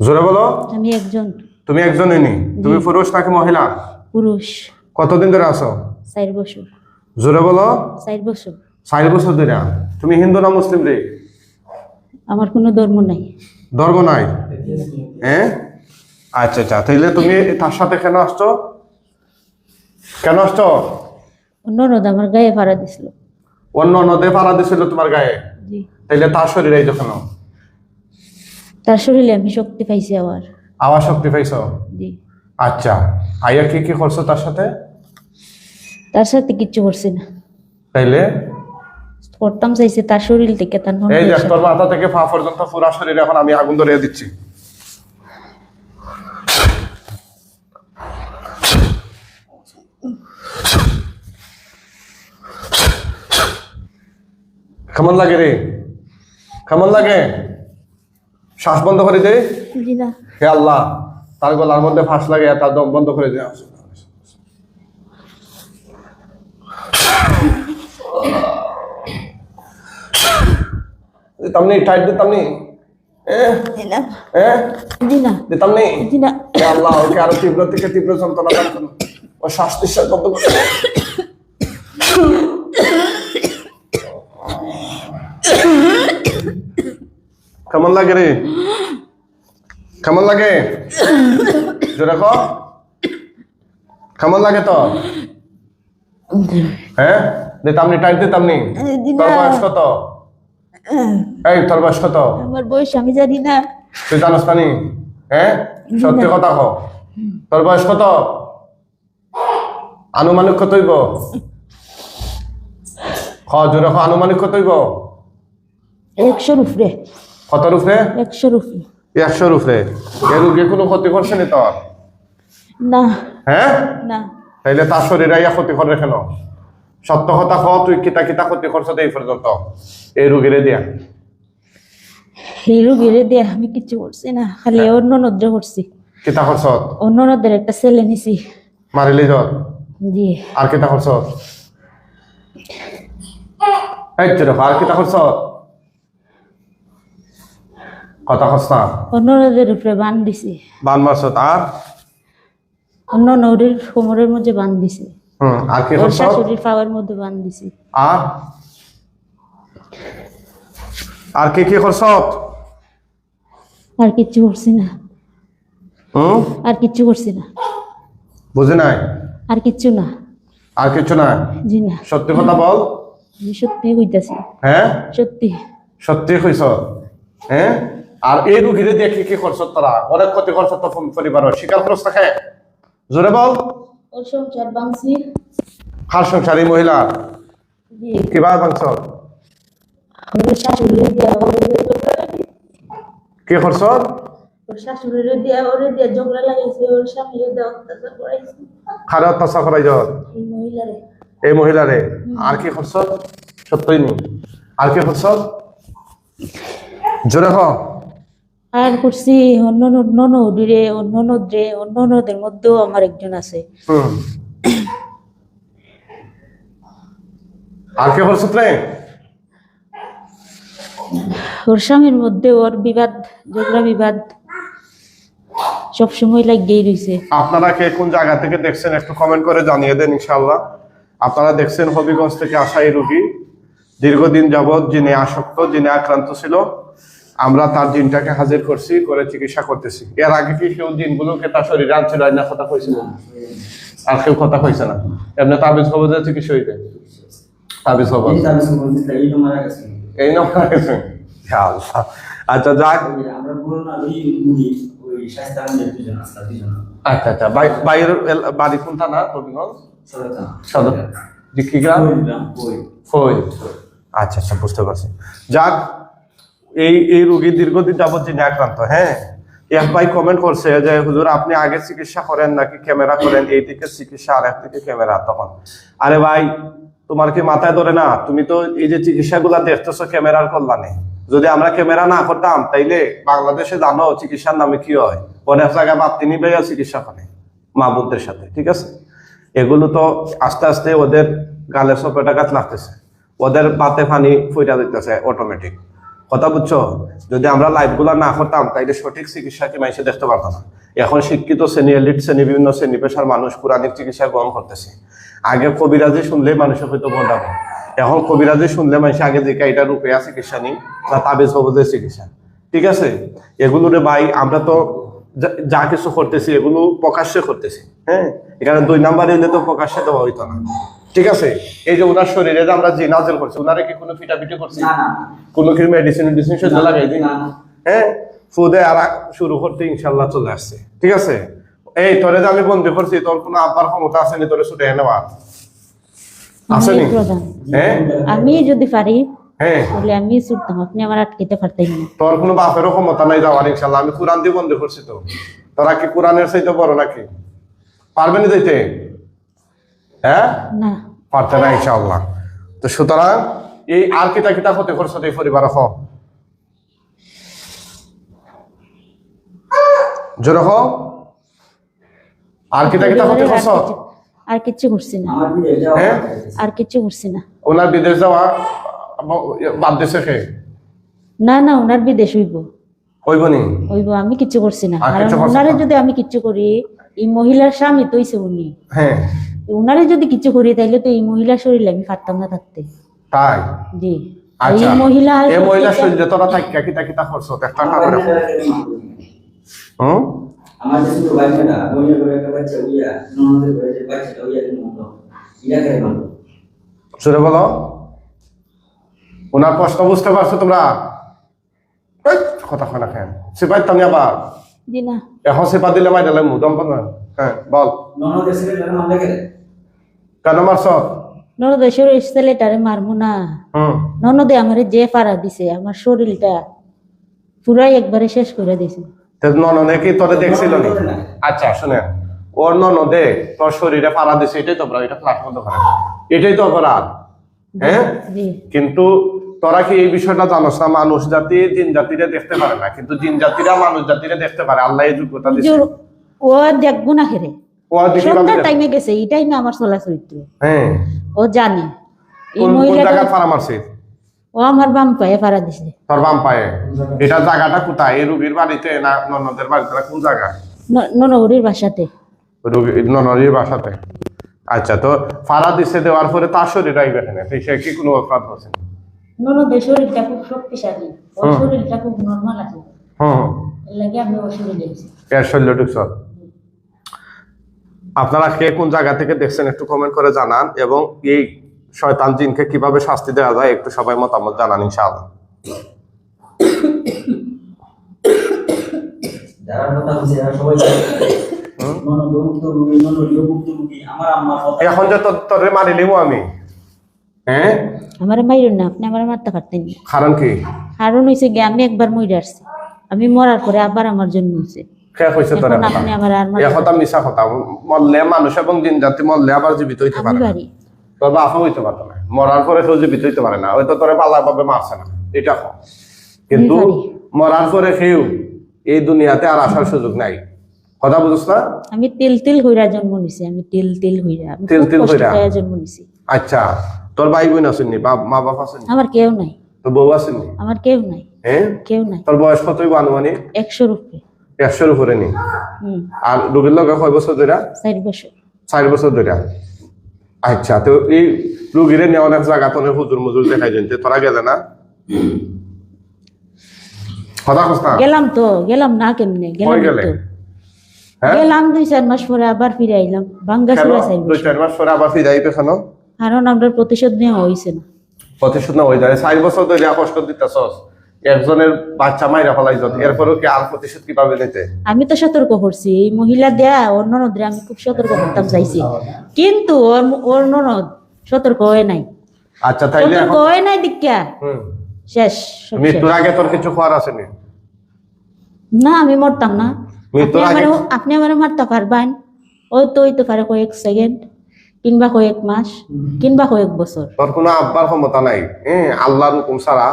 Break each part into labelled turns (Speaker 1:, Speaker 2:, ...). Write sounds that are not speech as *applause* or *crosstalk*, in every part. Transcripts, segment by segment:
Speaker 1: জোরে বলো।
Speaker 2: আমি একজন।
Speaker 1: তুমি একজনই নি তুমি পুরুষ নাকি মহিলা?
Speaker 2: পুরুষ।
Speaker 1: কতদিন ধরে আছো?
Speaker 2: চার বছর।
Speaker 1: জোরে বলো।
Speaker 2: চার বছর।
Speaker 1: চার বছর ধরে। তুমি হিন্দু না মুসলিম রে?
Speaker 2: আমার কোনো ধর্ম নাই।
Speaker 1: ধর্ম নাই? হ্যাঁ আচ্ছা আচ্ছা। তাইলে তুমি তার সাথে কেন আসছো? কেন আসছো?
Speaker 2: অন্য নদ আমার গায়ে ভাড়া দিছিল।
Speaker 1: অন্য নদে পাড়া দিছিল তোমার গায়ে?
Speaker 2: জি।
Speaker 1: তাইলে তার শরীরে এই কেন?
Speaker 2: তার শরীরে আমি শক্তি পাইছি আবার।
Speaker 1: আবার শক্তি পাইছ?
Speaker 2: জি।
Speaker 1: আচ্ছা আইয়া কি কি করছ তার সাথে?
Speaker 2: তার সাথে কিচ্ছু করছি না।
Speaker 1: তাইলে?
Speaker 2: করতাম চাইছে তার শরীর থেকে তার
Speaker 1: এই দেখ তোর মাথা থেকে পা পর্যন্ত পুরা শরীরে এখন আমি আগুন ধরিয়ে দিচ্ছি। কেমন লাগে রে? কেমন লাগে? শ্বাস বন্ধ করে দে। হে আল্লাহ তার গলার মধ্যে ফাঁস লাগে তার দম বন্ধ করে দে। টাইট আল্লাহ ওকে আরও তীব্র থেকে তীব্র যন্ত্রণা ও শ্বাস নিঃশ্বাস বন্ধ করে কেমন লাগে রে? কেমন লাগে? জোরে কর কেমন লাগে তো হ্যাঁ? দিতাম নি টাইট দিতাম নি তোর বয়স কত? এই তোর বয়স কত?
Speaker 2: আমার বয়স আমি জানি না।
Speaker 1: তুই জানোস নি হ্যাঁ? সত্যি কথা কো। তোর বয়স কত? আনুমানিক কত হইব? খ জোরে খ আনুমানিক কত হইব?
Speaker 2: একশোর উপরে।
Speaker 1: কত রূপে?
Speaker 2: একশোর উপরে
Speaker 1: একশো রূপে। এ রোগী কোনো ক্ষতি করছে নি তোর
Speaker 2: না।
Speaker 1: হ্যাঁ?
Speaker 2: না।
Speaker 1: তাইলে তার শরীরে ইয়া ক্ষতি করে কেন? সত্য কথা ক তুই কিতা কিতা ক্ষতি করছ এই পর্যন্ত। এই রোগীরে দিয়া।
Speaker 2: এই রোগীরে দিয়ে আমি কিচ্ছু করছি না খালি অন্য নদ্র করছি।
Speaker 1: কিতা করছ?
Speaker 2: অন্য নদের একটা ছেলে নিছি।
Speaker 1: মারিলি যত
Speaker 2: জি।
Speaker 1: আর কিতা করছ? এই আর কিতা করছ? কথা না
Speaker 2: অন্য নদের উপরে বান দিছি।
Speaker 1: বান মারছ আর
Speaker 2: অন্য নদীর কোমরের মধ্যে বান দিছি।
Speaker 1: হুম আর কি করছ?
Speaker 2: শাশুড়ির পাওয়ার মধ্যে বান দিছি।
Speaker 1: আর? আর কি কি করছ?
Speaker 2: আর কিচ্ছু করছি না।
Speaker 1: হুম?
Speaker 2: আর কিচ্ছু করছি না।
Speaker 1: বুঝি নাই?
Speaker 2: আর কিচ্ছু না।
Speaker 1: আর কিছু না
Speaker 2: জি না।
Speaker 1: সত্যি কথা বল।
Speaker 2: সত্যি কইতাছি।
Speaker 1: হ্যাঁ?
Speaker 2: সত্যি।
Speaker 1: সত্যি কইছ? হ্যাঁ? আর এই রুগীরে দিয়ে কি কি করছ তোরা? অনেক ক্ষতি করছ তো পরিবার স্বীকার করছ তাকে? জোরে বল।
Speaker 2: সংসার
Speaker 1: মহিলা?
Speaker 2: দিয়া ওরে
Speaker 1: কি করছ?
Speaker 2: ওর শাশুড়িরে দিয়া ওরে দিয়া ঝগড়া লাগাইছে। ওর স্বামীরে দিয়া অত্যাচার করাইছে।
Speaker 1: খারে অত্যাচার করাই
Speaker 2: এই মহিলারে।
Speaker 1: আর কি সত্যই নি। আর কি করছ? জোরে হ।
Speaker 2: আর করছি অন্য অন্য নদীরে অন্য নদরে অন্য নদের মধ্যেও আমার একজন আছে।
Speaker 1: আর কি তুই
Speaker 2: ওর স্বামীর মধ্যে ওর বিবাদ ঝগড়া বিবাদ সবসময় লাগিয়েই রয়েছে
Speaker 1: আপনারা কে কোন জায়গা থেকে দেখছেন একটু কমেন্ট করে জানিয়ে দেন ইনশাল্লাহ আপনারা দেখছেন হবিগঞ্জ থেকে আসা এই রোগী। দীর্ঘদিন যাবৎ যিনি আসক্ত যিনি আক্রান্ত ছিল আমরা তার জিনটাকে হাজির করছি করে চিকিৎসা করতেছি। এর আগে কি কেউ জিনগুলোকে তার শরীরে আনছিল? না কথা কইছিল? আর কেউ কথা কইছে না। এমনি তাবিজ খবর যে চিকিৎসা হইবে? তাবিজ খবর।
Speaker 3: এই
Speaker 1: নম্বর গেছে। আচ্ছা যাক। আচ্ছা আচ্ছা। বাই- বাইরের বাড়ি কোনটা না? হবিগঞ্জ? সদর কি গ্রাম আচ্ছা আচ্ছা বুঝতে পারছি। যাক এই এই রোগী দীর্ঘদিন যাবত যিনি আক্রান্ত হ্যাঁ? এক ভাই কমেন্ট করছে যে, হুজুর, আপনি আগে চিকিৎসা করেন নাকি ক্যামেরা করেন? এই দিকে চিকিৎসা, আর এক দিকে ক্যামেরা তখন। আরে ভাই, তোমার কি মাথায় ধরে না? তুমি তো এই যে চিকিৎসাগুলা দেখতেছো ক্যামেরার কল্যাণে। যদি আমরা ক্যামেরা না করতাম, তাইলে বাংলাদেশে জানো চিকিৎসার নামে কি হয়? অনেক জায়গায় বাপ্তি নিবে চিকিৎসা করে মা বোনদের সাথে, ঠিক আছে? এগুলো তো আস্তে আস্তে ওদের গালে সপেটাঘাত লাগতেছে। ওদের বাতে পানি ফুইটা দিতেছে অটোমেটিক কথা বুঝছ? যদি আমরা লাইভগুলা না করতাম, তাইলে সঠিক চিকিৎসা কি মানুষে দেখতে পারতাম না? এখন শিক্ষিত শ্রেণি এলিট শ্রেণি, বিভিন্ন শ্রেণি পেশার মানুষ পুরানিক চিকিৎসা গ্রহণ করতেছে। আগে কবিরাজি শুনলে মানুষের হয়তো বন্ধাবো। এখন কবিরাজি শুনলে মানুষ আগে দেখে এটা রূপেয়া চিকিৎসা নেই, না তাবিজ হবজের চিকিৎসা। ঠিক আছে? এগুলো রে ভাই, আমরা তো যা কিছু করতেছি, এগুলো প্রকাশ্যে করতেছি। হ্যাঁ? এখানে দুই নাম্বার এলে তো প্রকাশ্যে দেওয়া হইতো না। ঠিক আছে? এই যে ওনার শরীরে যে আমরা যে নাজেল করছি ওনারে কি কোনো ফিটাফিটি করছি?
Speaker 3: না না
Speaker 1: কোনো কি মেডিসিন মেডিসিন সহ্য লাগাই দিই?
Speaker 3: না, না।
Speaker 1: হ্যাঁ? ফুদে আর শুরু করতে ইনশাল্লাহ চলে আসছে। ঠিক আছে? এই তোরে যে আমি বন্দি করছি তোর কোনো আব্বার ক্ষমতা আছে নি তোরে ছুটে নেওয়া আছে নি? হ্যাঁ?
Speaker 2: আমি যদি পারি
Speaker 1: হ্যাঁ।
Speaker 2: তাহলে আমি ছুটতাম। আপনি আমার আটকাইতে পারতেন না।
Speaker 1: তোর কোনো বাপেরও ক্ষমতা নাই যাওয়ার ইনশাল্লাহ আমি কোরআন দিয়ে বন্দি করছি তো। তোরা কি কোরআনের চাইতে বড় নাকি? পারবে না দিতে হ্যাঁ?
Speaker 2: না।
Speaker 1: পারতে না ইনশাআল্লাহ। তো সুতরাং এই আর কিতা কিতা ক্ষতি করছ এই পরিবার হ। জোরে হ। আর কিতা কিতা ক্ষতি
Speaker 2: আর
Speaker 1: করছ?
Speaker 2: কিছু- আর কিচ্ছু করছি না।
Speaker 3: আমার বিদেশ যাওয়া
Speaker 1: হ্যাঁ?
Speaker 2: আর কিচ্ছু করছি না।
Speaker 1: ওনার বিদেশ যাওয়া বাদ দিছে খে
Speaker 2: না না ওনার বিদেশ হইব।
Speaker 1: হইব নি?
Speaker 2: হইব আমি কিচ্ছু করছি না। কারণ ওনারে যদি আমি কিচ্ছু করি এই মহিলার স্বামী তৈছে উনি।
Speaker 1: হ্যাঁ।
Speaker 2: ওনারে যদি কিছু করি তাইলে তো এই মহিলার শরীরে আমি পারতাম না থাকতে।
Speaker 1: তাই?
Speaker 2: জি। আর
Speaker 1: আচ্ছা।
Speaker 2: এই মহিলা
Speaker 1: এই মহিলা শরীরে তোরা থাকিয়া কিতা কিতা করছ একটা
Speaker 3: আমার
Speaker 1: করে। হুম?
Speaker 3: আমার যে ছোট বইয়ের করে একটা বাচ্চা উইয়া ননদের করে যে বাচ্চাটা উইয়া কিন্তু মতো ইয়া করে
Speaker 1: জোরে বলো। ওনার প্রশ্ন বুঝতে পারছ তোমরা? কথা হয় না কেন? সিপাই তামি আবার
Speaker 2: জি না।
Speaker 1: এখন সিপা দিলে মাই দিলে মুদম না হ্যাঁ বল।
Speaker 3: ননদের লেগে
Speaker 1: কেন মারছ?
Speaker 2: ননদেশ্বর ছেলেটারে মারমু না। ননদে আমারে যে পাড়া দিছে আমার শরীরটা পুরাই একবারে শেষ করে দিছে।
Speaker 1: ননদে কি তোরে দেখছিল নি? আচ্ছা শুনে। ওর ননদে তোর শরীরে দিছে এটাই তো অপরাধ এটা করে এটাই তো অপরাধ। হ্যাঁ? কিন্তু তোরা কি এই বিষয়টা জানোস না? মানুষ জাতি জিন জাতিরে দেখতে পারে না। কিন্তু জিন জাতিরা মানুষ জাতিরে দেখতে পারে। আল্লাহ এই যোগ্যতা
Speaker 2: ও দেখব না
Speaker 1: দেখি
Speaker 2: সন্ধ্যার টাইমে গেছে এই টাইমে আমার চলা চরিত্র
Speaker 1: হ্যাঁ।
Speaker 2: ও জানে। এই মহিলাটা
Speaker 1: মারছে?
Speaker 2: ও আমার বাম পায়ে দিছে।
Speaker 1: তোর বাম পায়ে। এটা জায়গাটা কোথায়? এই রুগীর বাড়িতে না ননদের বাড়িতে কোন জায়গা?
Speaker 2: বাসাতে।
Speaker 1: বাসাতে। আচ্ছা তো ফাড়া দিছে দেওয়ার পরে তার শরীর আইবে এখানে সে কি কোনো অপরাধ হচ্ছে
Speaker 2: ননদের শরীরটা খুব শক্তিশালী। ওর শরীরটা খুব নর্মাল আছে।
Speaker 1: হুম।
Speaker 2: লাগে আমি ওর শরীরে
Speaker 1: এর শৈল্য ঢুকছ? আপনারা কে কোন জায়গা থেকে দেখছেন একটু কমেন্ট করে জানান এবং এই শয়তান জিনকে কীভাবে শাস্তি দেওয়া যায় একটু সবাই মতামত জানান ইনশাআল্লাহ। এখন যে তোর মারি আমি। হ্যাঁ?
Speaker 2: আমার মাইরুন না আপনি আমার মারতে পারতেন
Speaker 1: কারণ কি?
Speaker 2: কারণ হয়েছে গিয়ে আমি একবার মরে আসছি। আমি মরার পরে আবার আমার জন্ম হয়েছে
Speaker 1: কে কইছে তোর
Speaker 2: এখন
Speaker 1: মিশা কথা মরলে মানুষ এবং জিন জাতি মরলে আবার জীবিত হইতে
Speaker 2: আমি
Speaker 1: পারে তোর বাপ হইতে পারতো না। মরার পরে কেউ জীবিত হইতে পারে না। হয়তো তোরে পালা ভাবে মারছে না। এটা কিন্তু মরার পরে কেউ এই দুনিয়াতে আর আসার সুযোগ নাই। কথা বুঝছ না?
Speaker 2: আমি তিল তিল হইরা জন্ম নিছি। আমি তিল তিল হইরা
Speaker 1: তিল তিল হইরা?
Speaker 2: জন্ম নিছি।
Speaker 1: আচ্ছা। তোর ভাই বোন আসেননি বাপ মা বাপ আসেননি
Speaker 2: আমার কেউ নাই।
Speaker 1: তোর বউ আসেননি
Speaker 2: আমার কেউ নাই।
Speaker 1: হ্যাঁ?
Speaker 2: কেউ নাই।
Speaker 1: তোর বয়স কতই আনুমানিক?
Speaker 2: একশোর উপরে
Speaker 1: একশোর উপরে নি। আর রোগীর লগে কয় বছর ধরে
Speaker 2: চার বছর।
Speaker 1: ধরে আচ্ছা তো এই রুগীরে নিয়ে অনেক জায়গা তো হুজুর মুজুর দেখাই তোরা গেলে না? কথা
Speaker 2: গেলাম তো গেলাম না কেমনে? গেলাম
Speaker 1: গেলে?
Speaker 2: তো।
Speaker 1: হ্যাঁ?
Speaker 2: গেলাম দুই চার মাস পরে আবার ফিরে আইলাম। বাঙ্গা
Speaker 1: কেন?
Speaker 2: চাই
Speaker 1: দুই চার মাস পরে আবার
Speaker 2: কারণ আমরা প্রতিশোধ নেওয়া হয়েছে না।
Speaker 1: প্রতিশোধ না হয়ে যায় চার বছর ধরে কষ্ট দিতেছস? একজনের বাচ্চা মাইরা এরপরেও কি আর প্রতিশোধ কীভাবে নিতে?
Speaker 2: আমি তো সতর্ক করছি এই মহিলা দেয়া ওর ননদরে আমি খুব সতর্ক করতাম চাইছি কিন্তু ওর ওর ননদ সতর্ক হয়ে নাই।
Speaker 1: আচ্ছা তাইলে
Speaker 2: সতর্ক হয়ে নাই দীক্ষা। শেষ
Speaker 1: মৃত্যুর আগে তোর কিছু
Speaker 2: না আমি মরতাম না।
Speaker 1: মৃত্যুর
Speaker 2: আপনি
Speaker 1: আগে-
Speaker 2: আমারে- আপনি আমার মারতে পারবেন। ওই তো হইতে পারে কয়েক সেকেন্ড কিংবা কয়েক মাস কিংবা কয়েক বছর।
Speaker 1: তোর কোনো আব্বার ক্ষমতা নাই হ্যাঁ? আল্লাহর হুকুম ছাড়া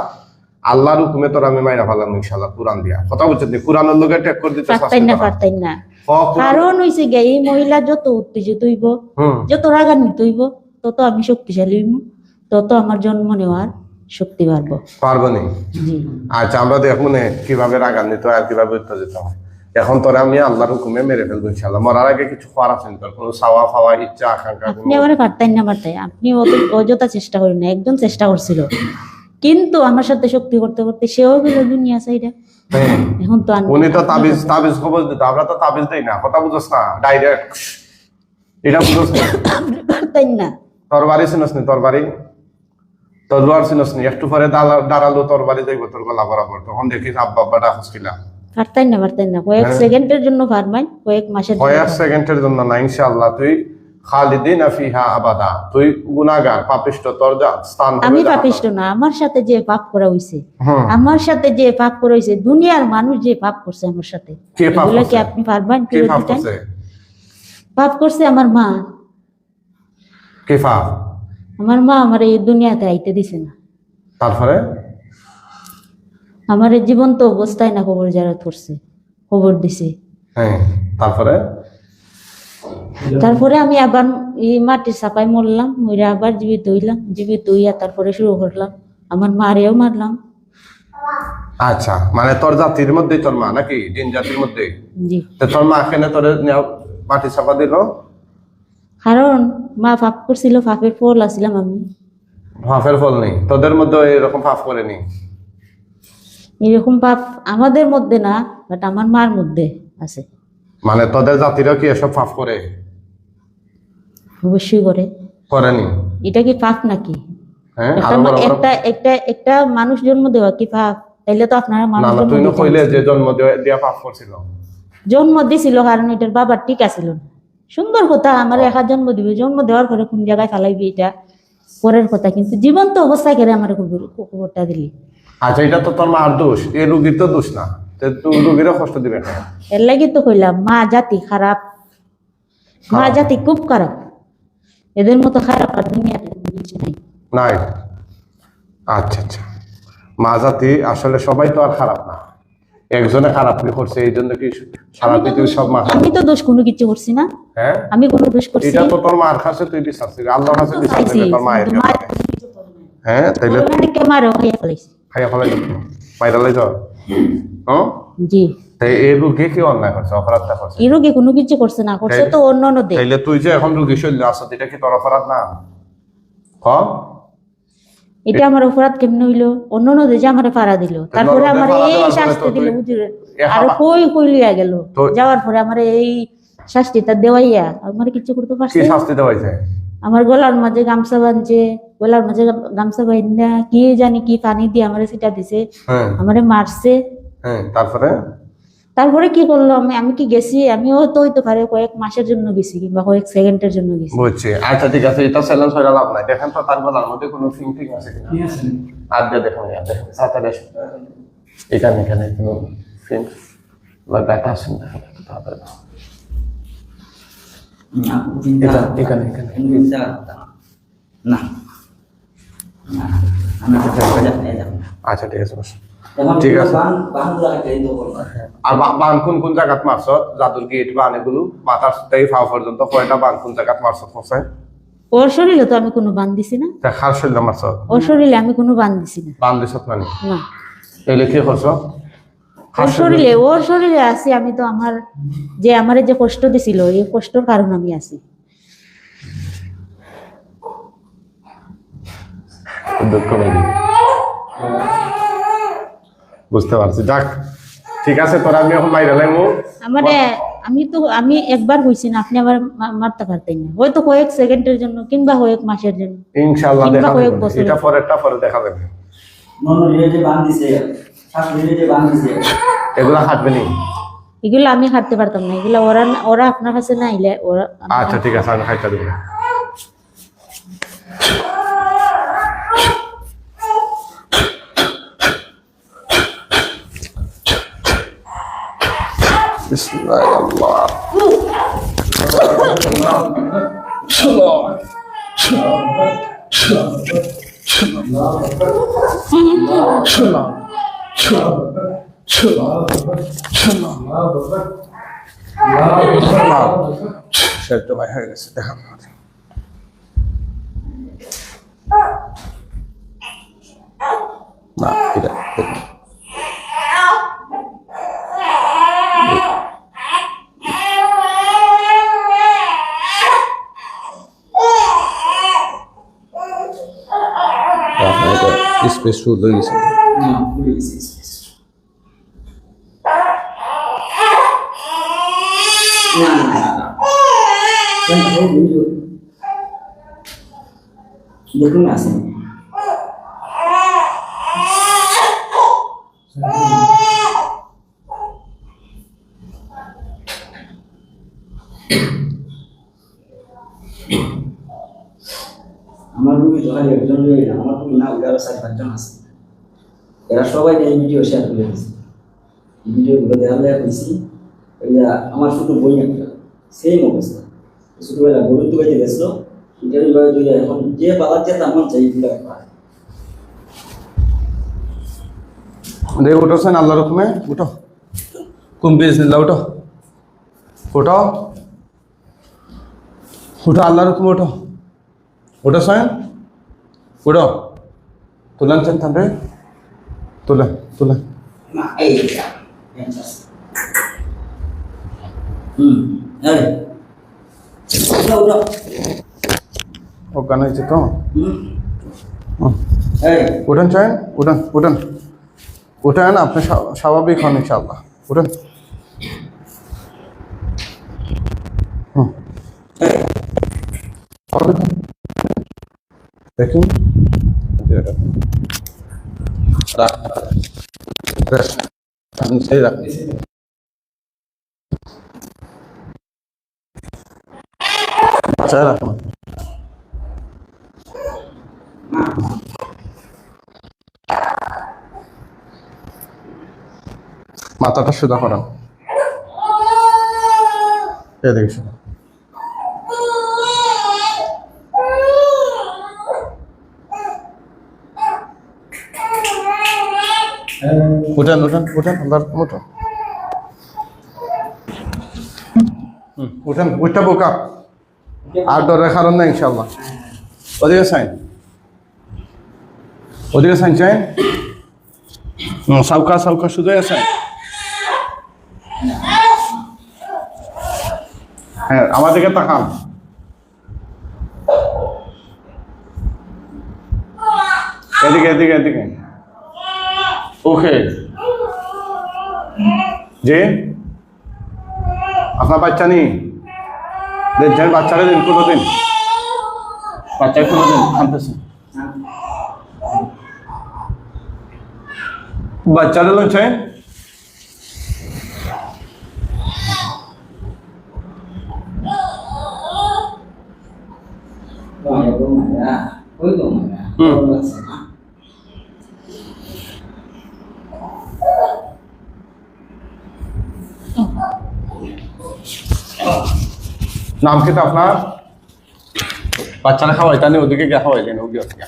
Speaker 1: আল্লাহর হুকুমে তোর আমি মাইরা ফেলাম ইনশাল্লাহ কোরআন দিয়া। কথা বলছেন কোরআনের লোকে টেক করে দিতে
Speaker 2: পারতাই না পারতাই না। কারণ হইছে গে এই মহিলা যত উত্তেজিত হইব যত রাগান্বিত হইব তত আমি শক্তিশালী হইব তত আমার জন্ম নেওয়ার শক্তি বাড়বো।
Speaker 1: পারব নি?
Speaker 2: জি।
Speaker 1: আচ্ছা আমরা দেখব না কীভাবে রাগান্বিত আর কীভাবে উত্তেজিত হয়। এখন তোরা আমি আল্লাহর হুকুমে মেরে ফেলব ইনশাল্লাহ মরার আগে কিছু করার আছেন তোর? কোনো চাওয়া ফাওয়া ইচ্ছা আকাঙ্ক্ষা
Speaker 2: আপনি আমারে পারতেন না পারতেন। আপনি অযথা চেষ্টা করেন না একদম চেষ্টা করছিল। কিন্তু আমার সাথে শক্তি করতে করতে সেও গেল দুনিয়া সাইডে।
Speaker 1: হ্যাঁ।
Speaker 2: এখন তো
Speaker 1: উনি তো তাবিজ তাবিজ খবর দিত। আমরা তো তাবিজ দেই না। কথা বুঝোস না। ডাইরেক্ট এটা বুঝোস না।
Speaker 2: না?
Speaker 1: তোর বাড়ি চিনস নি? তোর বাড়ি? তোর দুয়ার চিনস নি? একটু পরে দাঁড়াল তোর বাড়ি দেখব তোর গলা বরাবর। তখন দেখিস আব্বা
Speaker 2: না পারতেন না? কয়েক
Speaker 1: হ্যাঁ।
Speaker 2: সেকেন্ডের জন্য পারবেন কয়েক মাসের
Speaker 1: কয়েক সেকেন্ডের জন্য না ইনশাআল্লাহ। তুই খালিদিন ফিহা আবাদা। তুই গুনাহগার পাপিষ্ট তোর স্থান
Speaker 2: আমি পাপিষ্ট না আমার সাথে যে পাপ করা হইছে আমার সাথে যে পাপ করা হইছে দুনিয়ার মানুষ যে পাপ করছে আমার সাথে।
Speaker 1: কে পাপ
Speaker 2: কি আপনি পারবেন
Speaker 1: কে পাপ করছে?
Speaker 2: পাপ করছে আমার মা।
Speaker 1: কে পাপ?
Speaker 2: আমার মা আমার এই দুনিয়াতে আইতে দিছে না।
Speaker 1: তারপরে?
Speaker 2: আমার জীবন্ত অবস্থায় না খবর যারা ধরছে খবর দিছে।
Speaker 1: হ্যাঁ তারপরে?
Speaker 2: তারপরে আমি আবার এই মাটির চাপায় মরলাম মরে আবার জীবিত হইলাম। জীবিত হইয়া তারপরে শুরু করলাম। আমার মারেও মারলাম।
Speaker 1: আচ্ছা মানে তোর জাতির মধ্যেই তোর মা নাকি? জিন জাতির মধ্যে তোর মা কেন তোর মাটি চাপা দিল?
Speaker 2: কারণ মা পাপ করছিল পাপের ফল আসছিলাম আমি।
Speaker 1: পাপের ফল নেই। তোদের মধ্যে এরকম পাপ করেনি
Speaker 2: এরকম পাপ আমাদের মধ্যে না বাট আমার মার মধ্যে আছে।
Speaker 1: মানে তোদের জাতিরও কি এসব পাপ করে?
Speaker 2: অবশ্যই করে।
Speaker 1: করেনি?
Speaker 2: এটা কি পাপ নাকি?
Speaker 1: হ্যাঁ
Speaker 2: একটা একটা একটা মানুষ জন্ম দেওয়া কি পাপ? তাইলে তো আপনারা মানুষ জন্ম
Speaker 1: কইলে যে জন্ম দেওয়া- দিয়া পাপ করছিল।
Speaker 2: জন্ম দিছিল কারণ এটার বাবার ঠিক আছিল সুন্দর কথা আমার একা জন্ম দিবে। জন্ম দেওয়ার পরে কোন জায়গায় ফালাইবি এটা? পরের কথা কিন্তু জীবন্ত অবস্থায় আমার খবরটা দিলি?
Speaker 1: আচ্ছা এটা তো তোর মার দোষ। এই রুগীর তো দোষ না। *coughs* কষ্ট দিবে
Speaker 2: এর লাগি তো কইলাম মা জাতি খারাপ। মা জাতি খুব খারাপ। এদের মতো খারাপ আর দুনিয়াতে কিছু নাই।
Speaker 1: নাই? আচ্ছা আচ্ছা। মা জাতি আসলে সবাই তো আর খারাপ না। একজনে খারাপ করছে এই জন্য কি সারা পৃথিবীর সব মা
Speaker 2: আমি তো দোষ কোনো কিছু করছি না।
Speaker 1: হ্যাঁ?
Speaker 2: আমি কোনো দোষ করছি
Speaker 1: এটা তো তোর মার কাছে তুই বিশ্বাস করি। আল্লাহর কাছে বিশ্বাস করি তোর মায়ের কাছে। হ্যাঁ তাইলে
Speaker 2: অনেকে মারও খাইয়া ফেলাইছি।
Speaker 1: খাইয়া ফেলাই বাইরে লাই তো হ্যাঁ
Speaker 2: জি
Speaker 1: এই রুগী কি অন্যায় করছে অপরাধটা করছে
Speaker 2: এই রোগী কোনো কিছু করছে না করছে তো অন্য অন্য দেশ।
Speaker 1: তাইলে তুই যে এখন রুগী শৈলী আস এটা কি তোর অপরাধ না? ক
Speaker 2: এটা আমার অপরাধ কেমন হইল? অন্য অন্য দেশে আমার পাড়া দিল। তারপরে
Speaker 1: নরদে
Speaker 2: আমার এই শাস্তি দিল
Speaker 1: তুই-
Speaker 2: আর কই কই লিয়া গেল? যাওয়ার পরে আমার এই শাস্তিটা দেওয়াইয়া আমার কিছু করতে
Speaker 1: কি
Speaker 2: পারছে
Speaker 1: শাস্তি দেওয়াইছে?
Speaker 2: আমার গলার মাঝে গামছা বাঁধছে গলার মাঝে গামছা বাঁধনা কি জানি কি পানি দিয়ে আমারে সেটা দিছে
Speaker 1: হ্যাঁ।
Speaker 2: আমারে মারছে।
Speaker 1: হ্যাঁ তারপরে?
Speaker 2: তারপরে কি করল আমি আমি কি গেছি আমিও তো হইতে পারে কয়েক মাসের জন্য গেছি কিংবা কয়েক সেকেন্ডের জন্য গেছি
Speaker 1: বুঝছি আচ্ছা ঠিক আছে এটা চ্যালেঞ্জ হয়ে লাভ নাই দেখেন তো তার গলার মধ্যে কোনো ফিং ফিং আছে কিনা আর দিয়ে দেখুন আর দেখুন সাথে দেখুন এখানে এখানে কোনো ফিং বা ব্যথা আছে না.
Speaker 3: Nah. Anak kecil banyak ya.
Speaker 1: আচ্ছা ঠিক আছে
Speaker 3: kayak itu.
Speaker 1: আর বান কোন কোন জায়গাত মারছ জাদুর গেট বান এগুলো মাথার থেকে ফাও পর্যন্ত কয়টা বান কোন জায়গাত মারছ ফসে
Speaker 2: ওর শরীরে তো আমি কোনো বান দিছি না।
Speaker 1: তা খার শরীরে
Speaker 2: ওর শরীরে আমি কোনো বান দিছি না।
Speaker 1: বান দিছত মানে?
Speaker 2: না।
Speaker 1: এলে কি করছ
Speaker 2: ওর শরীরে ওর শরীরে আছি আমি তো আমার যে আমারে যে কষ্ট দিছিল এই কষ্টর কারণ আমি আছি।
Speaker 1: দুঃখ নেই বুঝতে পারছি। যাক ঠিক আছে তোরা আমি এখন বাইরে লাইমু।
Speaker 2: আমারে আমি তো আমি একবার হইছি না আপনি আবার মারতে পারতেন না। হয়তো কয়েক সেকেন্ডের জন্য কিংবা কয়েক মাসের জন্য।
Speaker 1: ইনশাআল্লাহ দেখা
Speaker 2: কয়েক
Speaker 1: যাবে
Speaker 2: বছরের।
Speaker 1: এটা পরে দেখা যাবে
Speaker 3: je bahan di saya. Satu dia je bahan
Speaker 1: এগুলা হাঁটবে নি?
Speaker 2: এগুলো আমি হাঁটতে পারতাম না। এগুলো ওরা ওরা আপনার কাছে না এলে ওরা
Speaker 1: আচ্ছা ঠিক আছে আমি হাইটা দেবো। সেটা ভাই হয়ে গেছে দেখা না এটা এটা। আপনার এটা স্পেস ফুল হয়ে গেছে
Speaker 3: না ভুলে গেছি space। না না না না কেন ভাই ভিডিও দেখুন না আসেন আমার রুমে তো খালি একজন রয়ে না আমার রুমে না ওরা চার পাঁচজন আছে। এরা সবাই এই ভিডিও শেয়ার করে দিয়েছে। এই ভিডিওগুলো দেখা যায় কইছি আমার ছোট বই একটা সেম অবস্থা। ছোটবেলা গরু তো গাইতে গেছিল এটারই লয় দুই এখন যে পালার যেতে মন চাই এগুলো
Speaker 1: দেখ, উঠো সেন, আল্লাহর হুকুমে, উঠো। কুম বিসমিল্লাহ উঠো। উঠো। উঠো, আল্লাহর হুকুমে উঠো। উঠো উঠো তুলেন সেন থানবে তুলেন তুলেন ওখানে হয়েছে তো? উঠেন চান উঠেন উঠেন। উঠেন আপনি স্বা- স্বাভাবিক হন ইনশাল্লাহ উঠেন। হুম। দেখুন। আচ্ছা রাখুন মাথাটা সোজা করান এদিকে শোনো উঠান উঠান উঠান আল্লাহর উঠান হুম, উঠান উঠটা বোকা। আর ডরের কারণ নাই ইনশাল্লাহ ওদিকে সাইন। ওদিকে সাইন চাই সাউকা সাউকা শুধু আছেন হ্যাঁ আমাদেরকে তাকান। এদিকে এদিকে এদিকে। ওকে। যে আপনার বাচ্চা নেই? দেখছেন বাচ্চারা দিন কোনো দিন। বাচ্চাকে কোনো দিন আনতেছে বাচ্চারা লইছেন
Speaker 3: Vaya,
Speaker 1: নাম খেতে আপনার? বাচ্চারা খাওয়াইতানি ওদিকে খাওয়াইলেন ওদিকে